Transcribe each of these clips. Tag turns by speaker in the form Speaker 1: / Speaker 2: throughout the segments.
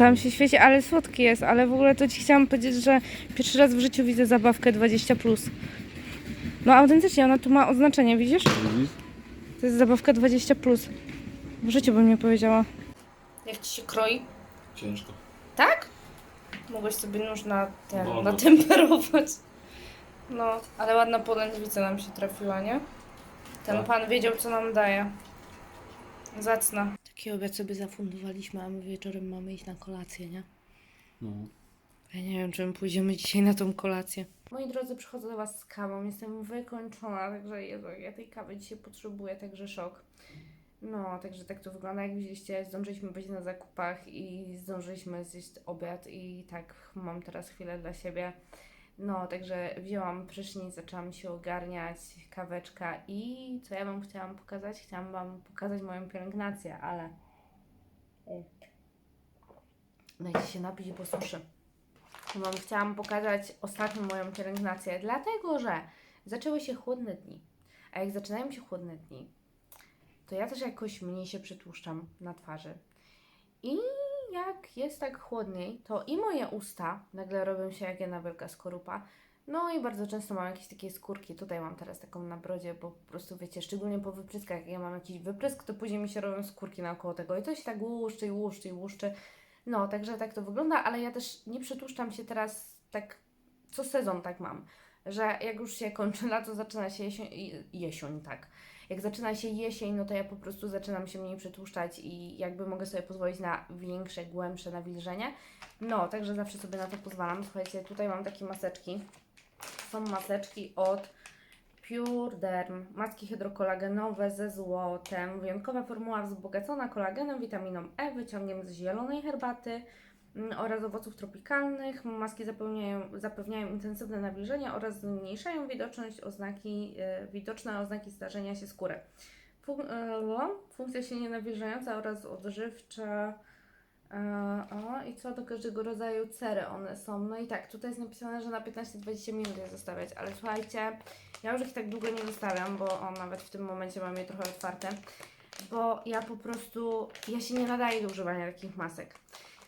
Speaker 1: tam się świeci, ale słodki jest, ale w ogóle to ci chciałam powiedzieć, że pierwszy raz w życiu widzę zabawkę 20+. Plus. No autentycznie, ona tu ma oznaczenie, widzisz?
Speaker 2: Widzisz?
Speaker 1: To jest zabawka 20+. Plus. W życiu bym nie powiedziała. Jak ci się kroi?
Speaker 2: Ciężko.
Speaker 1: Tak? Mogłeś sobie nóż na ten, natemperować. No, ale ładna polędwica nam się trafiła, nie? Ten
Speaker 2: Tak.
Speaker 1: pan wiedział, co nam daje. Zacna. Taki obiad sobie zafundowaliśmy, a my wieczorem mamy iść na kolację, nie?
Speaker 2: No.
Speaker 1: Ja nie wiem, czy my pójdziemy dzisiaj na tą kolację. Moi drodzy, przychodzę do Was z kawą. Jestem wykończona, także Jezu, ja tej kawy dzisiaj potrzebuję, także szok. No, także tak to wygląda. Jak widzieliście, zdążyliśmy być na zakupach i zdążyliśmy zjeść obiad i tak mam teraz chwilę dla siebie. No, także wzięłam prysznic, zaczęłam się ogarniać, kaweczka i co ja Wam chciałam pokazać? Chciałam Wam pokazać moją pielęgnację, ale... Dajcie się napić, bo suszy. Wam chciałam pokazać ostatnią moją pielęgnację, dlatego że zaczęły się chłodne dni. A jak zaczynają się chłodne dni, to ja też jakoś mniej się przytłuszczam na twarzy. I jak jest tak chłodniej, to i moje usta nagle robią się jak jedna wielka skorupa. No i bardzo często mam jakieś takie skórki. Tutaj mam teraz taką na brodzie, bo po prostu wiecie, szczególnie po wypryskach, jak ja mam jakiś wyprysk, to później mi się robią skórki naokoło tego i to się tak łuszczy i łuszczy i łuszczy. No, także tak to wygląda, ale ja też nie przytłuszczam się teraz tak, co sezon tak mam, że jak już się kończy lato, zaczyna się jesień, jesień tak. Jak zaczyna się jesień, no to ja po prostu zaczynam się mniej przytłuszczać i jakby mogę sobie pozwolić na większe, głębsze nawilżenie. No, także zawsze sobie na to pozwalam. Słuchajcie, tutaj mam takie maseczki. Są maseczki od Pure Derm, maski hydrokolagenowe ze złotem, wyjątkowa formuła wzbogacona kolagenem, witaminą E, wyciągiem z zielonej herbaty oraz owoców tropikalnych. Maski zapewniają, intensywne nawilżenie oraz zmniejszają widoczność oznaki, e, widoczne oznaki starzenia się skóry. Fun, e, funkcja silnie nawilżająca oraz odżywcza. E, o, i co do każdego rodzaju cery one są. No i tak, tutaj jest napisane, że na 15-20 minut je zostawiać, ale słuchajcie, ja już ich tak długo nie zostawiam, bo nawet w tym momencie mam je trochę otwarte, bo ja po prostu, ja się nie nadaję do używania takich masek.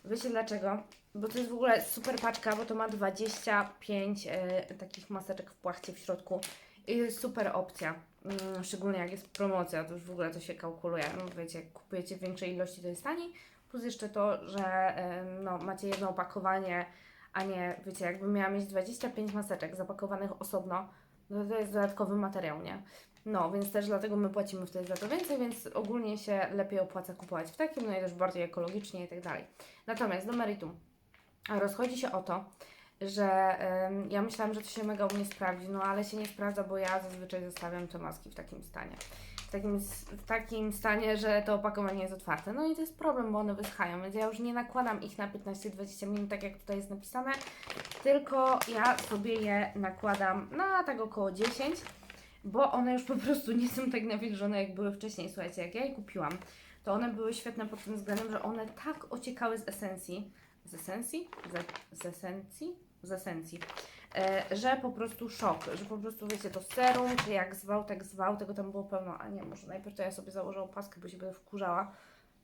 Speaker 1: Wiecie dlaczego? Bo to jest w ogóle super paczka, bo to ma 25 e, takich maseczek w płachcie w środku. I to jest super opcja. Mm, szczególnie jak jest promocja, to już w ogóle to się kalkuluje. No wiecie, jak kupujecie większej ilości, to jest taniej. Plus jeszcze to, że e, no, macie jedno opakowanie, a nie, wiecie, jakbym miała mieć 25 maseczek zapakowanych osobno, no to jest dodatkowy materiał, nie? No, więc też dlatego my płacimy wtedy za to więcej, więc ogólnie się lepiej opłaca kupować w takim, no i też bardziej ekologicznie i tak dalej. Natomiast do meritum. Rozchodzi się o to, że em, ja myślałam, że to się mega u mnie sprawdzi, no ale się nie sprawdza, bo ja zazwyczaj zostawiam te maski w takim stanie. W takim, w takim stanie, że to opakowanie jest otwarte. No i to jest problem, bo one wyschają, więc ja już nie nakładam ich na 15-20 minut, tak jak tutaj jest napisane, tylko ja sobie je nakładam na tak około 10, bo one już po prostu nie są tak nawilżone, jak były wcześniej. Słuchajcie, jak ja je kupiłam, to one były świetne pod tym względem, że one tak ociekały z esencji, z esencji? Z, z esencji? Z esencji. E, że po prostu szok, że po prostu wiecie, to serum, czy jak zwał, tak zwał, tego tam było pełno, a nie, może najpierw to ja sobie założę opaskę, bo się będę wkurzała.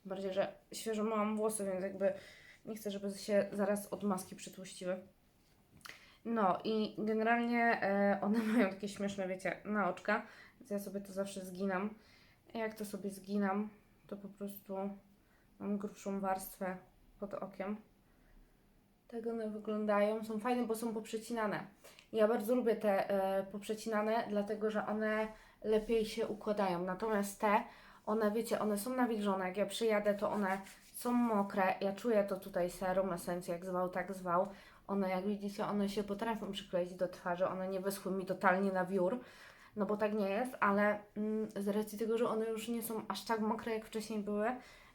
Speaker 1: Bardziej, że świeżo mam włosy, więc jakby nie chcę, żeby się zaraz od maski przytłuściły. No i generalnie e, one mają takie śmieszne, wiecie, na oczka, więc ja sobie to zawsze zginam. Jak to sobie zginam, to po prostu mam grubszą warstwę pod okiem. Tak one wyglądają. Są fajne, bo są poprzecinane. Ja bardzo lubię te e, poprzecinane, dlatego że one lepiej się układają. Natomiast te, one wiecie, one są nawilżone. Jak ja przyjadę, to one są mokre. Ja czuję to tutaj serum, esencję, jak zwał, tak zwał. One, jak widzicie, one się potrafią przykleić do twarzy. One nie wyschły mi totalnie na wiór. No bo tak nie jest, ale mm, z racji tego, że one już nie są aż tak mokre, jak wcześniej były,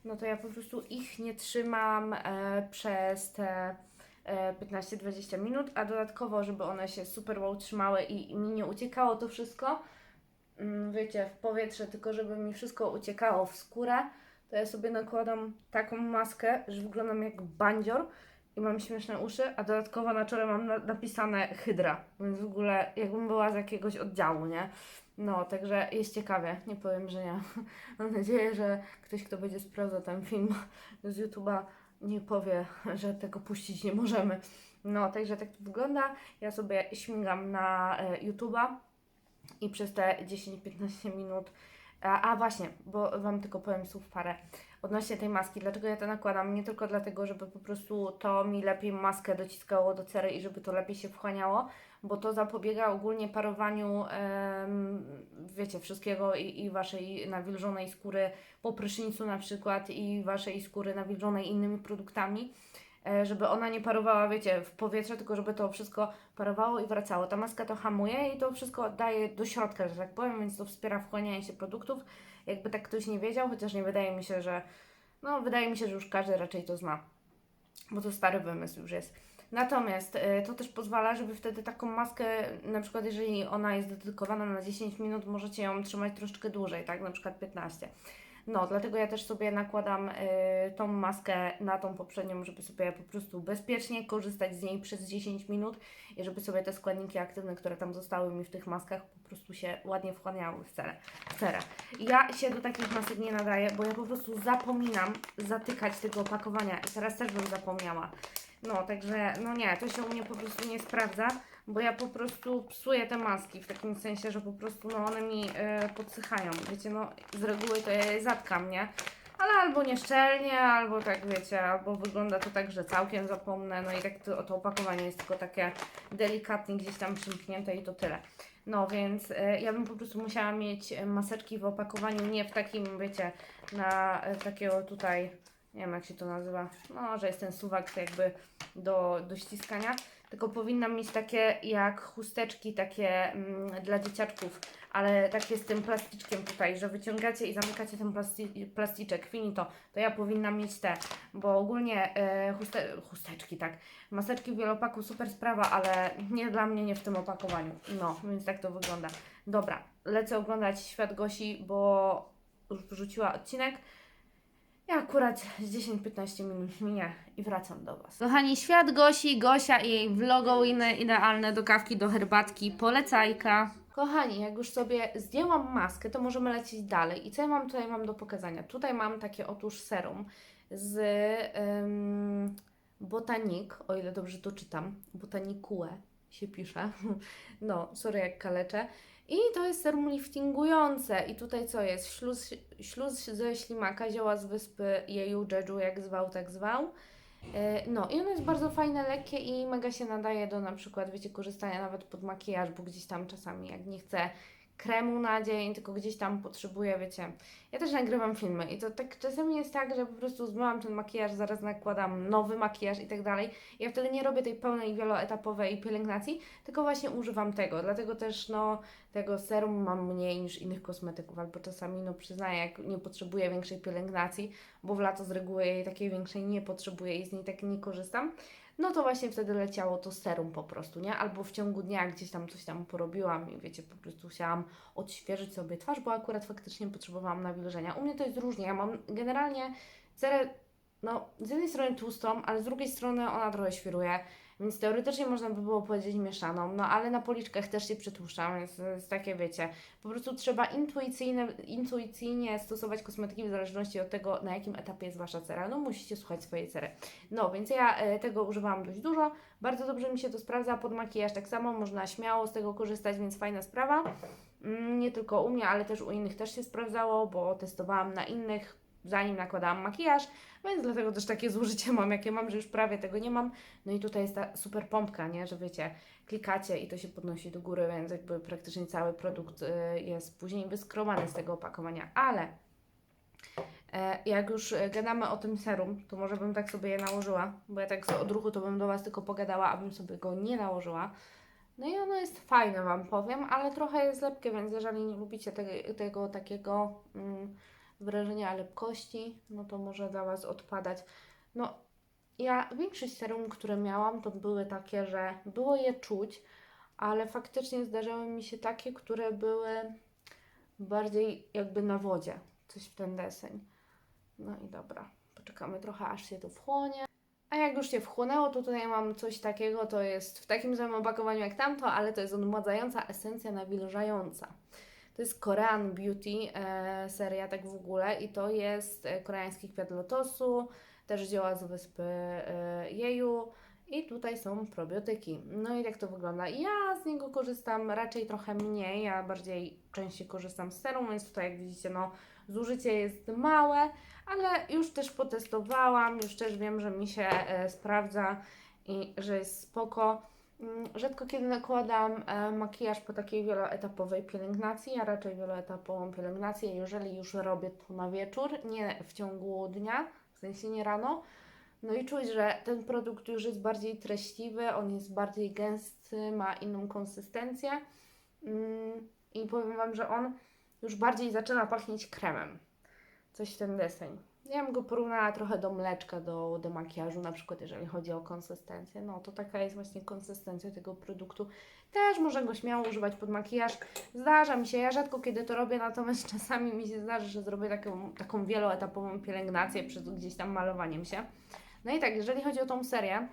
Speaker 1: no to ja po prostu ich nie trzymam e, przez te e, 15-20 minut, a dodatkowo, żeby one się super wow trzymały i, i mi nie uciekało to wszystko, mm, wiecie, w powietrze, tylko żeby mi wszystko uciekało w skórę, to ja sobie nakładam taką maskę, że wyglądam jak bandzior i mam śmieszne uszy, a dodatkowo na czole mam na, napisane hydra, więc w ogóle jakbym była z jakiegoś oddziału, nie? No, także jest ciekawie, nie powiem, że nie. Mam nadzieję, że ktoś, kto będzie sprawdzał ten film z YouTube'a, nie powie, że tego puścić nie możemy. No, także tak to wygląda. Ja sobie śmigam na e, YouTube'a i przez te 10-15 minut. A, a właśnie, bo Wam tylko powiem słów parę odnośnie tej maski. Dlaczego ja to nakładam? Nie tylko dlatego, żeby po prostu to mi lepiej maskę dociskało do cery i żeby to lepiej się wchłaniało, bo to zapobiega ogólnie parowaniu, wiecie, wszystkiego i, i Waszej nawilżonej skóry po prysznicu na przykład i Waszej skóry nawilżonej innymi produktami żeby ona nie parowała, wiecie, w powietrze, tylko żeby to wszystko parowało i wracało. Ta maska to hamuje i to wszystko daje do środka, że tak powiem, więc to wspiera wchłanianie się produktów. Jakby tak ktoś nie wiedział, chociaż nie wydaje mi się, że, no wydaje mi się, że już każdy raczej to zna, bo to stary wymysł już jest. Natomiast y, to też pozwala, żeby wtedy taką maskę, na przykład jeżeli ona jest dedykowana na 10 minut, możecie ją trzymać troszeczkę dłużej, tak, na przykład 15. No, dlatego ja też sobie nakładam y, tą maskę na tą poprzednią, żeby sobie po prostu bezpiecznie korzystać z niej przez 10 minut i żeby sobie te składniki aktywne, które tam zostały mi w tych maskach, po prostu się ładnie wchłaniały w cerę. w cerę. Ja się do takich masek nie nadaję, bo ja po prostu zapominam zatykać tego opakowania i teraz też bym zapomniała. No, także, no nie, to się u mnie po prostu nie sprawdza, bo ja po prostu psuję te maski w takim sensie, że po prostu no, one mi e, podsychają. Wiecie, no z reguły to ja je zatkam, nie? Ale albo nieszczelnie, albo tak wiecie, albo wygląda to tak, że całkiem zapomnę, no i tak to, to opakowanie jest tylko takie delikatnie gdzieś tam przymknięte i to tyle. No więc e, ja bym po prostu musiała mieć maseczki w opakowaniu, nie w takim, wiecie, na e, takiego tutaj, nie wiem jak się to nazywa, no, że jest ten suwak jakby do, do ściskania, tylko powinnam mieć takie jak chusteczki takie mm, dla dzieciaczków, ale takie z tym plasticzkiem tutaj, że wyciągacie i zamykacie ten plasti plasticzek, finito, to. Ja powinnam mieć te, bo ogólnie e, chuste chusteczki, tak, maseczki w wielopaku super sprawa, ale nie dla mnie, nie w tym opakowaniu, no, więc tak to wygląda. Dobra, lecę oglądać Świat Gosi, bo już wrzuciła odcinek, ja akurat z 10-15 minut minie i wracam do Was. Kochani, świat Gosi, Gosia i jej vlogowiny idealne do kawki, do herbatki, polecajka. Kochani, jak już sobie zdjęłam maskę, to możemy lecieć dalej. I co ja mam tutaj mam do pokazania? Tutaj mam takie otóż serum z ym, Botanik, o ile dobrze to czytam, Botanikue się pisze. No, sorry jak kaleczę. I to jest serum liftingujące. I tutaj co jest? Śluz, śluz ze ślimaka, zioła z wyspy Jeju, Jeju, jak zwał, tak zwał. E, No i ono jest bardzo fajne, lekkie i mega się nadaje do na przykład, wiecie, korzystania nawet pod makijaż, bo gdzieś tam czasami jak nie chcę kremu na dzień, tylko gdzieś tam potrzebuję, wiecie. Ja też nagrywam filmy i to tak czasami jest tak, że po prostu zmyłam ten makijaż, zaraz nakładam nowy makijaż i tak dalej. Ja wtedy nie robię tej pełnej, wieloetapowej pielęgnacji, tylko właśnie używam tego. Dlatego też, no, tego serum mam mniej niż innych kosmetyków, albo czasami, no, przyznaję, jak nie potrzebuję większej pielęgnacji, bo w lato z reguły jej takiej większej nie potrzebuję i z niej tak nie korzystam no to właśnie wtedy leciało to serum po prostu, nie? Albo w ciągu dnia gdzieś tam coś tam porobiłam i wiecie, po prostu chciałam odświeżyć sobie twarz, bo akurat faktycznie potrzebowałam nawilżenia. U mnie to jest różnie, ja mam generalnie cerę, no z jednej strony tłustą, ale z drugiej strony ona trochę świruje, więc teoretycznie można by było powiedzieć mieszaną, no ale na policzkach też się przytłuszczam, więc jest takie wiecie, po prostu trzeba intuicyjne, intuicyjnie stosować kosmetyki w zależności od tego, na jakim etapie jest Wasza cera. No musicie słuchać swojej cery. No, więc ja e, tego używałam dość dużo, bardzo dobrze mi się to sprawdza, pod makijaż tak samo, można śmiało z tego korzystać, więc fajna sprawa. Mm, Nie tylko u mnie, ale też u innych też się sprawdzało, bo testowałam na innych, zanim nakładałam makijaż, więc dlatego też takie zużycie mam, jakie mam, że już prawie tego nie mam. No i tutaj jest ta super pompka, nie, że wiecie, klikacie i to się podnosi do góry, więc jakby praktycznie cały produkt y, jest później wyskromany z tego opakowania, ale e, jak już gadamy o tym serum, to może bym tak sobie je nałożyła, bo ja tak z odruchu to bym do Was tylko pogadała, abym sobie go nie nałożyła. No i ono jest fajne, Wam powiem, ale trochę jest lepkie, więc jeżeli nie lubicie tego, tego takiego mm, wrażenia lepkości, no to może dla Was odpadać. No, ja większość serum, które miałam, to były takie, że było je czuć, ale faktycznie zdarzały mi się takie, które były bardziej jakby na wodzie, coś w ten deseń. No i dobra, poczekamy trochę, aż się to wchłonie. A jak już się wchłonęło, to tutaj mam coś takiego, to jest w takim samym opakowaniu jak tamto, ale to jest odmładzająca esencja nawilżająca. To jest Korean Beauty e, seria tak w ogóle i to jest e, koreański kwiat lotosu, też zioła z wyspy e, Jeju i tutaj są probiotyki. No i jak to wygląda? Ja z niego korzystam raczej trochę mniej, ja bardziej częściej korzystam z serum, więc tutaj jak widzicie, no zużycie jest małe, ale już też potestowałam, już też wiem, że mi się e, sprawdza i że jest spoko. Mm, Rzadko kiedy nakładam e, makijaż po takiej wieloetapowej pielęgnacji. Ja raczej wieloetapową pielęgnację, jeżeli już robię to na wieczór, nie w ciągu dnia, w sensie nie rano. No i czuć, że ten produkt już jest bardziej treściwy, on jest bardziej gęsty, ma inną konsystencję. Mm, I powiem Wam, że on już bardziej zaczyna pachnieć kremem. Coś w ten deseń. Ja bym go porównała trochę do mleczka, do, do makijażu, na przykład jeżeli chodzi o konsystencję. No to taka jest właśnie konsystencja tego produktu. Też można go śmiało używać pod makijaż. Zdarza mi się, ja rzadko kiedy to robię, natomiast czasami mi się zdarzy, że zrobię taką, taką wieloetapową pielęgnację przed gdzieś tam malowaniem się. No i tak, jeżeli chodzi o tą serię,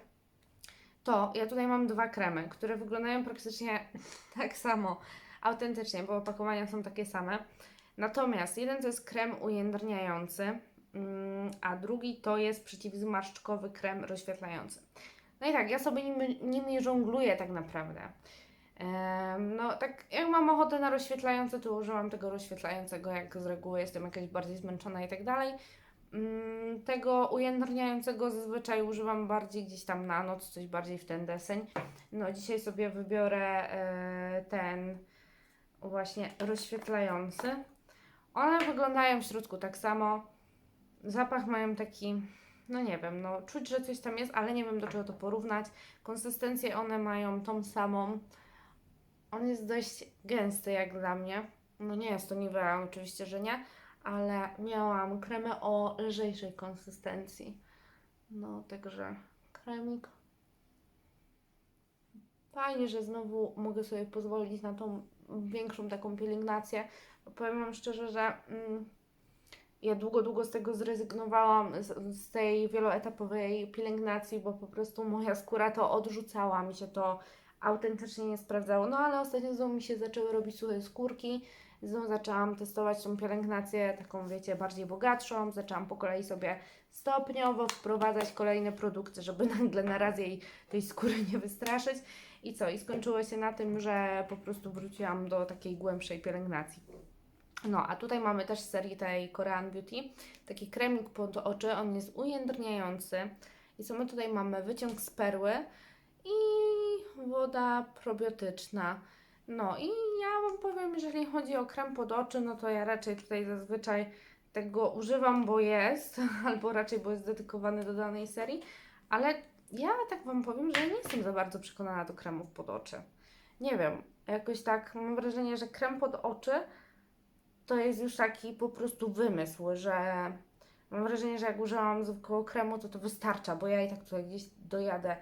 Speaker 1: to ja tutaj mam dwa kremy, które wyglądają praktycznie tak samo, autentycznie, bo opakowania są takie same. Natomiast jeden to jest krem ujędrniający, a drugi to jest przeciwzmarszczkowy krem rozświetlający. No i tak, ja sobie nimi, nimi żongluję tak naprawdę. No, tak jak mam ochotę na rozświetlające, to używam tego rozświetlającego, jak z reguły jestem jakaś bardziej zmęczona i tak dalej. Mm, Tego ujędrniającego zazwyczaj używam bardziej gdzieś tam na noc, coś bardziej w ten deseń. No, dzisiaj sobie wybiorę e, ten właśnie rozświetlający. One wyglądają w środku tak samo. Zapach mają taki, no nie wiem, no czuć, że coś tam jest, ale nie wiem do czego to porównać. Konsystencję one mają tą samą. On jest dość gęsty jak dla mnie. No nie jest to Nivea, oczywiście, że nie, ale miałam kremę o lżejszej konsystencji. No, także kremik. Fajnie, że znowu mogę sobie pozwolić na tą większą taką pielęgnację. Powiem Wam szczerze, że mm, ja długo, długo z tego zrezygnowałam, z, tej wieloetapowej pielęgnacji, bo po prostu moja skóra to odrzucała, mi się to autentycznie nie sprawdzało. No ale ostatnio znowu mi się zaczęły robić suche skórki, znowu zaczęłam testować tą pielęgnację taką, wiecie, bardziej bogatszą, zaczęłam po kolei sobie stopniowo wprowadzać kolejne produkty, żeby nagle na raz jej tej skóry nie wystraszyć. I co? I skończyło się na tym, że po prostu wróciłam do takiej głębszej pielęgnacji. No, a tutaj mamy też z serii tej Korean Beauty taki kremik pod oczy, on jest ujędrniający. I co my tutaj mamy? Wyciąg z perły i woda probiotyczna. No i ja Wam powiem, jeżeli chodzi o krem pod oczy, no to ja raczej tutaj zazwyczaj tego używam, bo jest, albo raczej, bo jest dedykowany do danej serii, ale ja tak Wam powiem, że nie jestem za bardzo przekonana do kremów pod oczy. Nie wiem, jakoś tak mam wrażenie, że krem pod oczy to jest już taki po prostu wymysł, że mam wrażenie, że jak użyłam zwykłego kremu, to to wystarcza, bo ja i tak tutaj gdzieś dojadę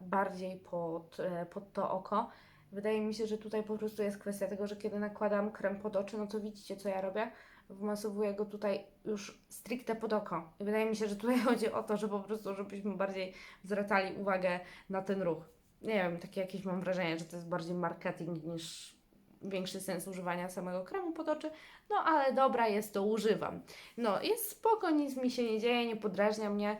Speaker 1: bardziej pod, e, pod to oko. Wydaje mi się, że tutaj po prostu jest kwestia tego, że kiedy nakładam krem pod oczy, no to widzicie, co ja robię. Wmasowuję go tutaj już stricte pod oko. I wydaje mi się, że tutaj chodzi o to, że po prostu, żebyśmy bardziej zwracali uwagę na ten ruch. Nie wiem, takie jakieś mam wrażenie, że to jest bardziej marketing niż większy sens używania samego kremu pod oczy. No ale dobra jest, to używam. No, jest spoko, nic mi się nie dzieje, nie podrażnia mnie.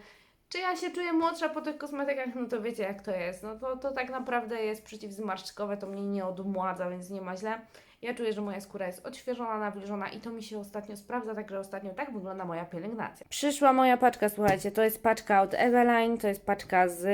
Speaker 1: Czy ja się czuję młodsza po tych kosmetykach? No to wiecie jak to jest. No to, to tak naprawdę jest przeciwzmarszczkowe, to mnie nie odmładza, więc nie ma źle. Ja czuję, że moja skóra jest odświeżona, nawilżona i to mi się ostatnio sprawdza, także ostatnio tak wygląda moja pielęgnacja. Przyszła moja paczka, słuchajcie, to jest paczka od Eveline, to jest paczka z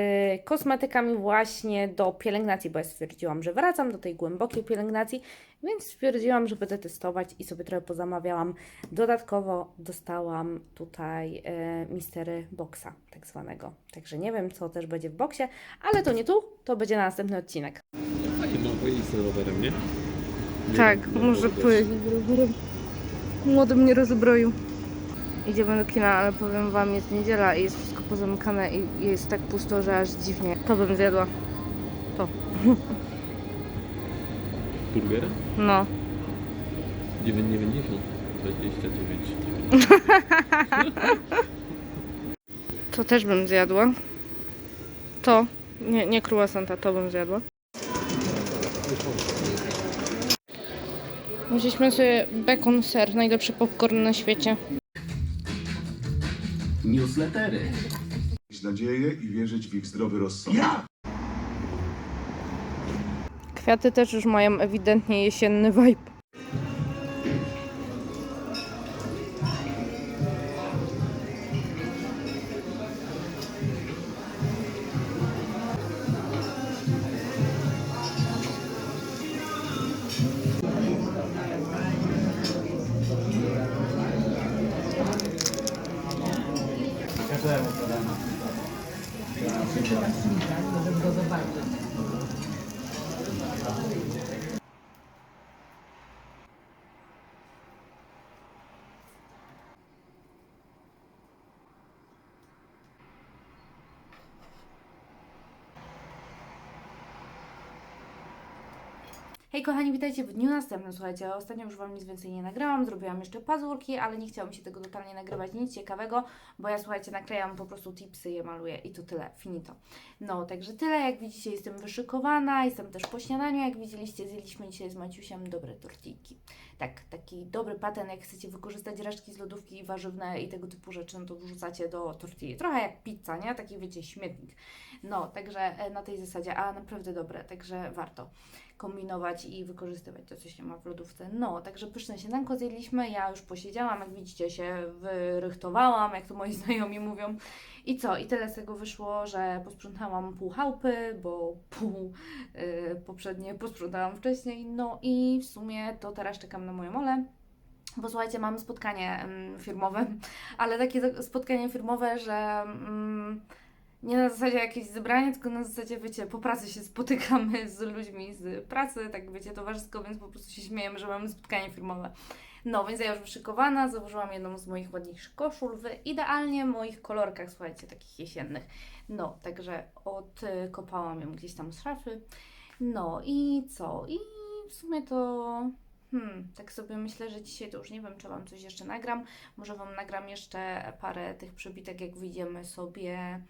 Speaker 1: kosmetykami właśnie do pielęgnacji, bo ja stwierdziłam, że wracam do tej głębokiej pielęgnacji, więc stwierdziłam, że będę testować i sobie trochę pozamawiałam. Dodatkowo dostałam tutaj e, Mistery Boxa, tak zwanego. Także nie wiem, co też będzie w boksie, ale to nie tu, to będzie na następny odcinek.
Speaker 2: Fajnie ma pojeździć z tym rowerem, nie?
Speaker 1: Tak, może rowerem. Młody mnie rozbroił. Idziemy do kina, ale powiem Wam, jest niedziela i jest wszystko pozamykane i jest tak pusto, że aż dziwnie. To bym zjadła. To.
Speaker 2: Burger?
Speaker 1: No.
Speaker 2: 9,90. 29.
Speaker 1: To też bym zjadła. To. Nie, nie croissanta, to bym zjadła. Wzięliśmy sobie bekon ser, najlepszy popcorn na świecie.
Speaker 3: newslettery.
Speaker 4: mieć nadzieję i wierzyć w ich zdrowy rozsądek.
Speaker 1: Kwiaty też już mają ewidentnie jesienny vibe. Gracias. Hej kochani, witajcie w dniu następnym. Słuchajcie, ostatnio już Wam nic więcej nie nagrałam, zrobiłam jeszcze pazurki, ale nie chciałam się tego totalnie nagrywać, nic ciekawego, bo ja słuchajcie, naklejam po prostu tipsy, je maluję i to tyle, finito. No, także tyle, jak widzicie jestem wyszykowana, jestem też po śniadaniu, jak widzieliście, zjedliśmy dzisiaj z Maciusiem dobre tortiki. Tak, taki dobry patent, jak chcecie wykorzystać resztki z lodówki warzywne i tego typu rzeczy, no to wrzucacie do tortilli. Trochę jak pizza, nie? Taki wiecie, śmietnik. No, także e, na tej zasadzie, a naprawdę dobre, także warto kombinować i wykorzystywać to, co się ma w lodówce. No, także pyszne śniadanko zjedliśmy, ja już posiedziałam, jak widzicie się wyrychtowałam, jak to moi znajomi mówią. I co? I tyle z tego wyszło, że posprzątałam pół chałupy, bo pół y, poprzednie posprzątałam wcześniej. No i w sumie to teraz czekam na moją Olę. Bo słuchajcie, mamy spotkanie mm, firmowe, ale takie spotkanie firmowe, że mm, nie na zasadzie jakieś zebranie, tylko na zasadzie, wiecie, po pracy się spotykamy z ludźmi z pracy, tak wiecie, towarzysko, więc po prostu się śmiejemy, że mamy spotkanie firmowe. No, więc ja już wyszykowana, założyłam jedną z moich ładniejszych koszul w idealnie moich kolorkach, słuchajcie, takich jesiennych. No, także odkopałam ją gdzieś tam z szafy. No i co? I w sumie to... Hmm, tak sobie myślę, że dzisiaj to już nie wiem, czy Wam coś jeszcze nagram. Może Wam nagram jeszcze parę tych przebitek, jak wyjdziemy sobie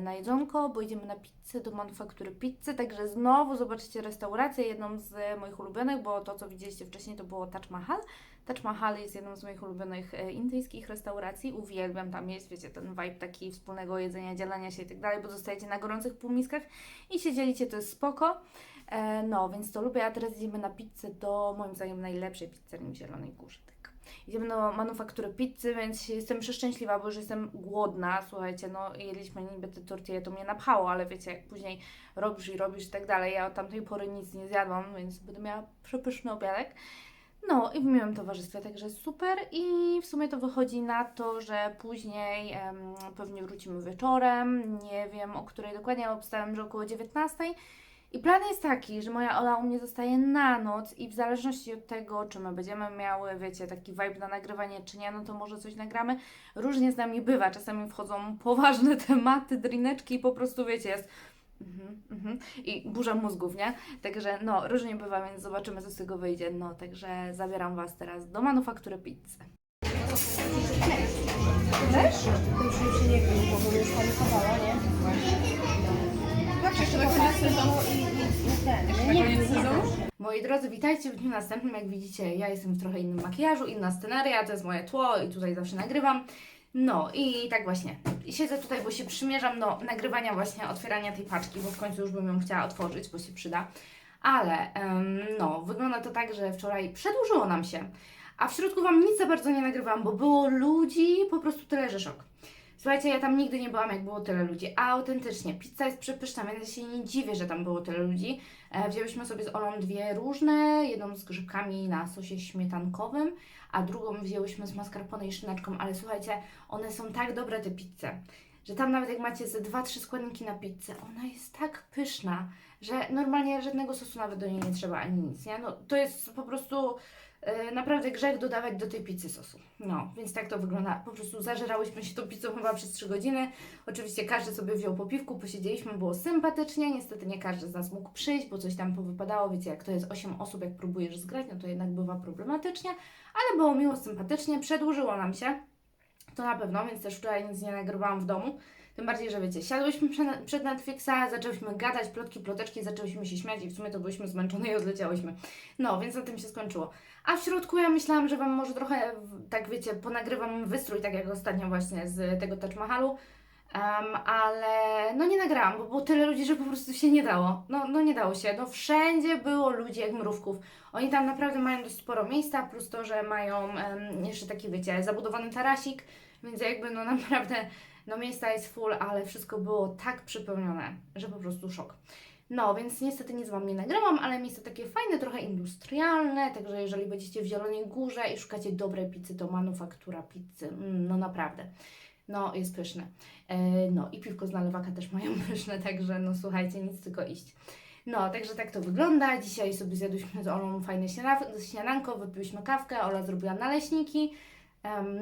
Speaker 1: na jedzonko, bo idziemy na pizzę do manufaktury pizzy, także znowu zobaczycie restaurację, jedną z moich ulubionych, bo to, co widzieliście wcześniej, to było Taj Mahal. Taj Mahal jest jedną z moich ulubionych e, indyjskich restauracji, uwielbiam tam jest, wiecie, ten vibe taki wspólnego jedzenia, dzielenia się i tak dalej, bo zostajecie na gorących półmiskach i się dzielicie, to jest spoko. E, no, więc to lubię, a teraz idziemy na pizzę do, moim zdaniem, najlepszej pizzerii w Zielonej Górze. Idziemy do manufaktury pizzy, więc jestem przeszczęśliwa, bo już jestem głodna. Słuchajcie, no jedliśmy niby te tortille, to mnie napchało, ale wiecie, jak później robisz i robisz i tak dalej. Ja od tamtej pory nic nie zjadłam, więc będę miała przepyszny obiadek. No i w miłym towarzystwie, także super. I w sumie to wychodzi na to, że później em, pewnie wrócimy wieczorem. Nie wiem o której dokładnie, ale obstałem, że około 19. I plan jest taki, że moja Ola u mnie zostaje na noc i w zależności od tego, czy my będziemy miały, wiecie, taki vibe na nagrywanie, czy nie, no to może coś nagramy. Różnie z nami bywa. Czasami wchodzą poważne tematy, drineczki i po prostu, wiecie, jest Mhm, mhm. I burza mózgów, nie? Także no, różnie bywa, więc zobaczymy, co z tego wyjdzie. No, także zabieram Was teraz do manufaktury pizzy. Moi drodzy, witajcie w dniu następnym. Jak widzicie, ja jestem w trochę innym makijażu, inna sceneria, to jest moje tło i tutaj zawsze nagrywam. No i tak właśnie. Siedzę tutaj, bo się przymierzam do nagrywania właśnie otwierania tej paczki, bo w końcu już bym ją chciała otworzyć, bo się przyda. Ale em, no, wygląda to tak, że wczoraj przedłużyło nam się, a w środku Wam nic za bardzo nie nagrywam, bo było ludzi po prostu tyle, że szok. Słuchajcie, ja tam nigdy nie byłam, jak było tyle ludzi, a autentycznie, pizza jest przepyszna, więc ja się nie dziwię, że tam było tyle ludzi. E, wzięłyśmy sobie z Olą dwie różne, jedną z grzybkami na sosie śmietankowym, a drugą wzięłyśmy z mascarpone i szyneczką, ale słuchajcie, one są tak dobre te pizze, że tam nawet jak macie ze 2-3 składniki na pizzę, ona jest tak pyszna, że normalnie żadnego sosu nawet do niej nie trzeba ani nic, nie? No to jest po prostu naprawdę grzech dodawać do tej pizzy sosu. No, więc tak to wygląda. Po prostu zażerałyśmy się tą pizzą chyba przez 3 godziny. Oczywiście każdy sobie wziął po piwku, posiedzieliśmy, było sympatycznie. Niestety nie każdy z nas mógł przyjść, bo coś tam powypadało. Wiecie, jak to jest 8 osób, jak próbujesz zgrać, no to jednak bywa problematycznie, ale było miło, sympatycznie. Przedłużyło nam się, to na pewno, więc też wczoraj nic nie nagrywałam w domu. Tym bardziej, że wiecie, siadłyśmy prze- przed Netflixa, zaczęłyśmy gadać, plotki, ploteczki, zaczęłyśmy się śmiać i w sumie to byliśmy zmęczone i odleciałyśmy. No, więc na tym się skończyło. A w środku ja myślałam, że Wam może trochę, tak wiecie, ponagrywam wystrój, tak jak ostatnio właśnie z tego Taj Mahalu, um, ale no nie nagrałam, bo było tyle ludzi, że po prostu się nie dało. No, no nie dało się. No wszędzie było ludzi jak mrówków. Oni tam naprawdę mają dość sporo miejsca, plus to, że mają em, jeszcze taki, wiecie, zabudowany tarasik, więc jakby no naprawdę, no miejsca jest full, ale wszystko było tak przypełnione, że po prostu szok. No, więc niestety nic Wam nie nagrałam, ale miejsce takie fajne, trochę industrialne, także jeżeli będziecie w Zielonej Górze i szukacie dobrej pizzy, to manufaktura pizzy, mm, no naprawdę, no jest pyszne. E, no i piwko z nalewaka też mają pyszne, także no słuchajcie, nic tylko iść. No, także tak to wygląda. Dzisiaj sobie zjadłyśmy z Olą fajne śniada- śniadanko, wypiłyśmy kawkę, Ola zrobiła naleśniki.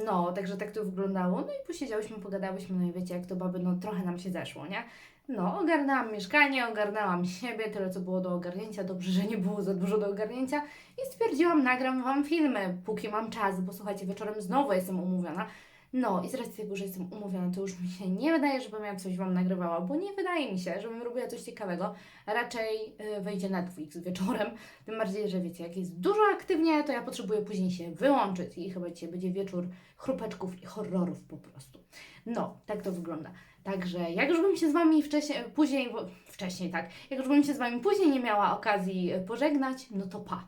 Speaker 1: No, także tak to wyglądało. No i posiedziałyśmy, pogadałyśmy, no i wiecie, jak to baby, no trochę nam się zeszło, nie? No, ogarnęłam mieszkanie, ogarnęłam siebie, tyle co było do ogarnięcia. Dobrze, że nie było za dużo do ogarnięcia. I stwierdziłam, nagram Wam filmy, póki mam czas, bo słuchajcie, wieczorem znowu jestem umówiona. No i z racji tego, że jestem umówiona, to już mi się nie wydaje, żebym ja coś Wam nagrywała, bo nie wydaje mi się, żebym robiła coś ciekawego. Raczej y, wejdzie Netflix wieczorem, tym bardziej, że wiecie, jak jest dużo aktywnie, to ja potrzebuję później się wyłączyć i chyba dzisiaj będzie wieczór chrupeczków i horrorów po prostu. No, tak to wygląda. Także jak już bym się z Wami wcześniej, później, wcześniej tak, jak już bym się z Wami później nie miała okazji y, pożegnać, no to pa.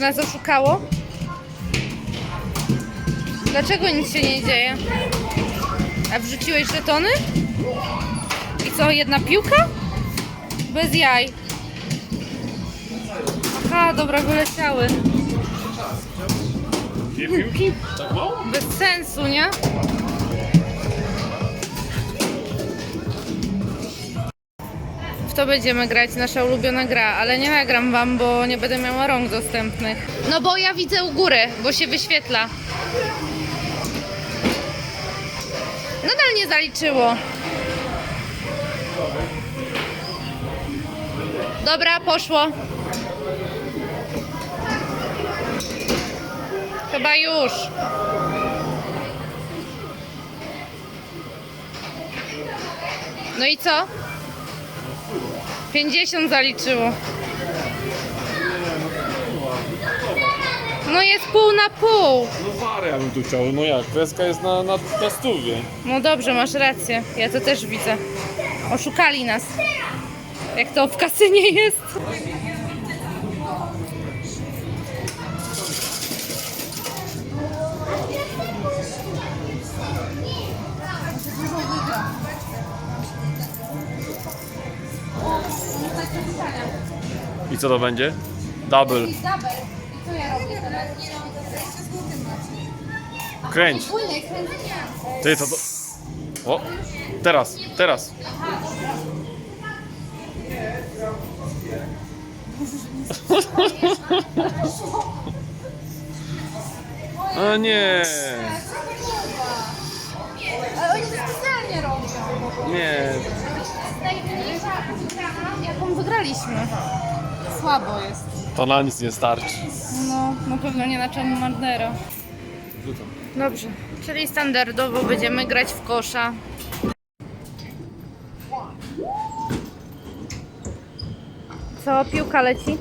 Speaker 1: Już nas oszukało? Dlaczego nic się nie dzieje? A wrzuciłeś żetony? I co, jedna piłka? Bez jaj. Aha, dobra, wyleciały.
Speaker 2: Dwie piłki? Tak mało?
Speaker 1: Bez sensu, nie? To będziemy grać, nasza ulubiona gra, ale nie nagram wam, bo nie będę miała rąk dostępnych. No bo ja widzę u góry, bo się wyświetla. Nadal nie zaliczyło. Dobra, poszło. Chyba już. No i co? 50 zaliczyło. No jest pół na pół.
Speaker 2: No parę ja bym tu chciał, no jak, kreska jest na, na, na stówie.
Speaker 1: No dobrze, masz rację. Ja to też widzę. Oszukali nas. Jak to w kasynie jest.
Speaker 2: Co to będzie? Double.
Speaker 1: I co ja robię teraz?
Speaker 2: Kręć. Ty to, to... O, teraz, teraz. A nie,
Speaker 1: Ale oni to specjalnie robią.
Speaker 2: nie.
Speaker 1: Najmniejsza wygrana, jaką wygraliśmy. Słabo jest.
Speaker 2: To na nic nie starczy.
Speaker 1: No, na pewno nie na czemu Mardera. Dobrze, czyli standardowo będziemy grać w kosza. Co, piłka leci?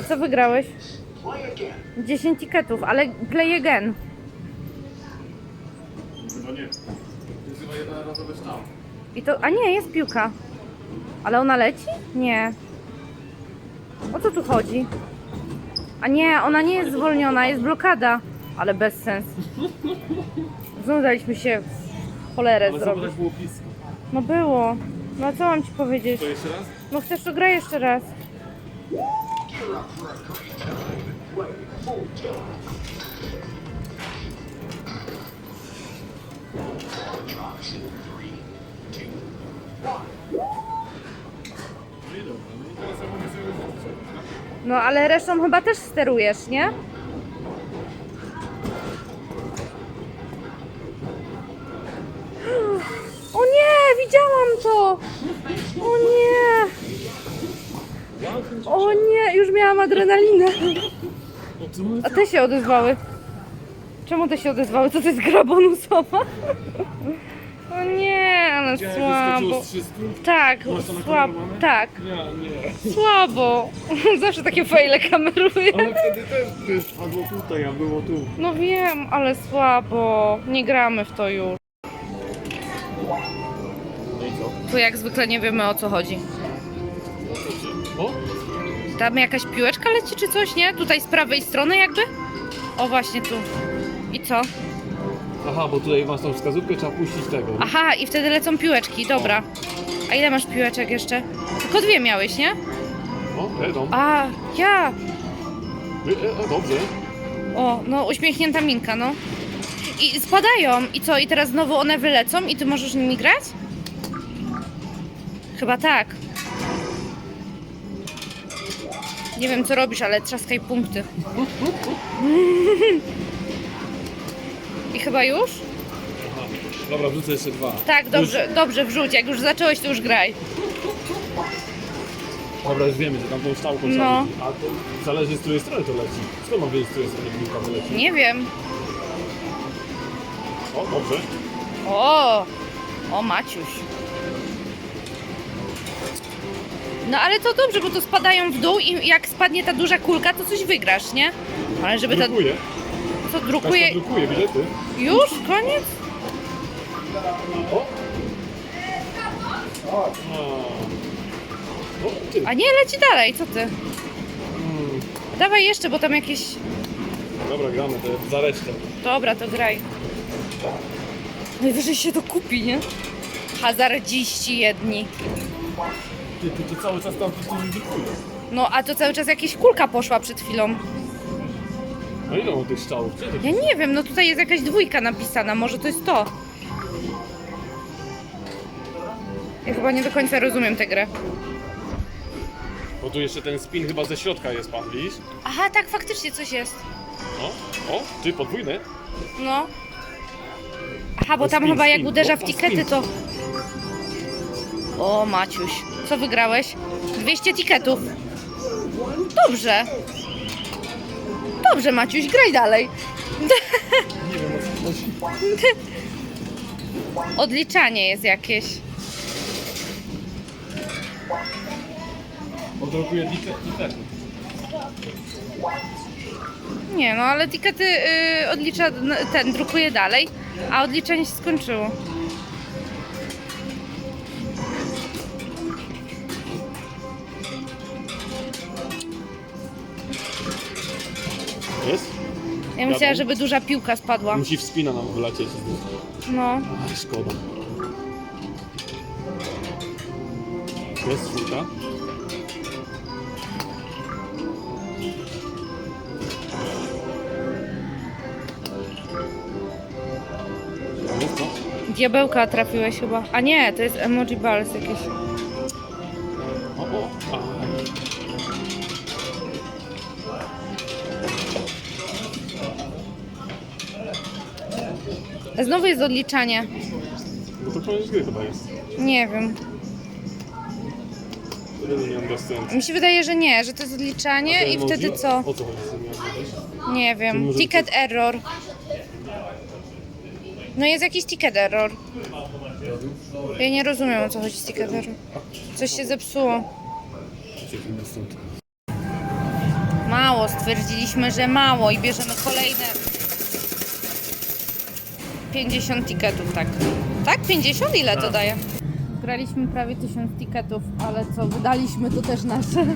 Speaker 1: A co wygrałeś? 10 tiketów, ale play again.
Speaker 2: No nie. Jest chyba jednorazowy sztab.
Speaker 1: I to, a nie, jest piłka. Ale ona leci? Nie. O co tu chodzi? A nie, ona nie jest zwolniona, jest blokada. Ale bez sens. Znowu daliśmy się w cholerę
Speaker 2: Ale
Speaker 1: zrobić.
Speaker 2: było blisko.
Speaker 1: No było. No a co mam ci powiedzieć?
Speaker 2: To jeszcze raz?
Speaker 1: No chcesz to grać jeszcze raz. No ale resztą chyba też sterujesz, nie? O nie, widziałam to! O nie! O nie, już miałam adrenalinę. A te się odezwały. Czemu te się odezwały? Co to jest gra bonusowa? Słabo. Tak, słabo. Tak,
Speaker 2: Ja nie.
Speaker 1: słabo. Zawsze takie fajle kameruję.
Speaker 2: Ale wtedy też też padło tutaj, a było tu.
Speaker 1: No wiem, ale słabo. Nie gramy w to już.
Speaker 2: No i co?
Speaker 1: Tu jak zwykle nie wiemy o co chodzi.
Speaker 2: O?
Speaker 1: Tam jakaś piłeczka leci czy coś, nie? Tutaj z prawej strony jakby? O właśnie tu. I co?
Speaker 2: Aha, bo tutaj masz tą wskazówkę, trzeba puścić tego. nie?
Speaker 1: Aha, i wtedy lecą piłeczki, dobra. A ile masz piłeczek jeszcze? Tylko dwie miałeś, nie?
Speaker 2: O, jedą.
Speaker 1: A, ja.
Speaker 2: E, e, dobrze.
Speaker 1: O, no uśmiechnięta minka, no. I spadają. I co? I teraz znowu one wylecą i ty możesz nimi grać? Chyba tak. Nie wiem co robisz, ale trzaskaj punkty. I chyba już?
Speaker 2: Aha. Dobra, wrzucę jeszcze dwa.
Speaker 1: Tak, dobrze, dobrze, wrzuć. Jak już zacząłeś, to już graj.
Speaker 2: Dobra, już wiemy, że tam tą stałką
Speaker 1: No.
Speaker 2: trzeba. A to zależy z której strony to leci. Skąd mam wiedzieć, z której strony piłka wyleci?
Speaker 1: Nie wiem.
Speaker 2: O, dobrze.
Speaker 1: O, o Maciuś. No ale to dobrze, bo to spadają w dół i jak spadnie ta duża kulka, to coś wygrasz, nie? Ale żeby ta... Co, drukuje...
Speaker 2: drukuje bilety.
Speaker 1: Już? Koniec?
Speaker 2: O! A. O, ty.
Speaker 1: A nie, leci dalej, co ty?
Speaker 2: Mm.
Speaker 1: Dawaj jeszcze, bo tam jakieś...
Speaker 2: Dobra, gramy, to za resztę.
Speaker 1: Dobra, to graj. Najwyżej się to kupi, nie? Hazardziści jedni.
Speaker 2: Ty, ty, ty cały czas tam coś nie drukuje.
Speaker 1: No, a to cały czas jakaś kulka poszła przed chwilą.
Speaker 2: No ile mam tych strzałów? Gdzie ty?
Speaker 1: Ja nie wiem, no tutaj jest jakaś dwójka napisana, może to jest to. Ja chyba nie do końca rozumiem tę grę.
Speaker 2: Bo tu jeszcze ten spin chyba ze środka jest, pan widzisz?
Speaker 1: Aha, tak, faktycznie coś jest.
Speaker 2: O, o, ty podwójne.
Speaker 1: No. Aha, bo
Speaker 2: To
Speaker 1: tam
Speaker 2: spin,
Speaker 1: chyba jak
Speaker 2: spin.
Speaker 1: uderza w
Speaker 2: o,
Speaker 1: tikety,
Speaker 2: spin.
Speaker 1: to... O, Maciuś. Co wygrałeś? 200 tiketów. Dobrze. Dobrze, Maciuś, graj dalej.
Speaker 2: Nie wiem o co chodzi.
Speaker 1: Odliczanie jest jakieś.
Speaker 2: Odrokuje.
Speaker 1: Nie, no ale tikety y, odlicza, ten drukuje dalej, a odliczenie się skończyło. Ja myślałam, żeby duża piłka spadła.
Speaker 2: Musi w spina nam wylecieć.
Speaker 1: No.
Speaker 2: Ach, szkoda. Jest czwórka. Jest to?
Speaker 1: Diabełka trafiłeś chyba. A nie, to jest emoji balls jakieś. Znowu jest odliczanie.
Speaker 2: No to koniec gry chyba jest.
Speaker 1: Nie wiem.
Speaker 2: Wtedy nie.
Speaker 1: Mi się wydaje, że nie, że to jest odliczanie i
Speaker 2: emoji?
Speaker 1: wtedy co?
Speaker 2: O co chodzi z tymi emoji?
Speaker 1: Nie wiem.
Speaker 2: może
Speaker 1: Ticket error. No jest jakiś ticket error. Ja nie rozumiem o co chodzi z ticket error. Coś się zepsuło.
Speaker 2: Ciekawe.
Speaker 1: Mało, stwierdziliśmy, że mało i bierzemy kolejne 50 tiketów, tak. Tak? 50? Ile to daje? Graliśmy prawie 1000 tiketów, ale co, wydaliśmy to też nasze.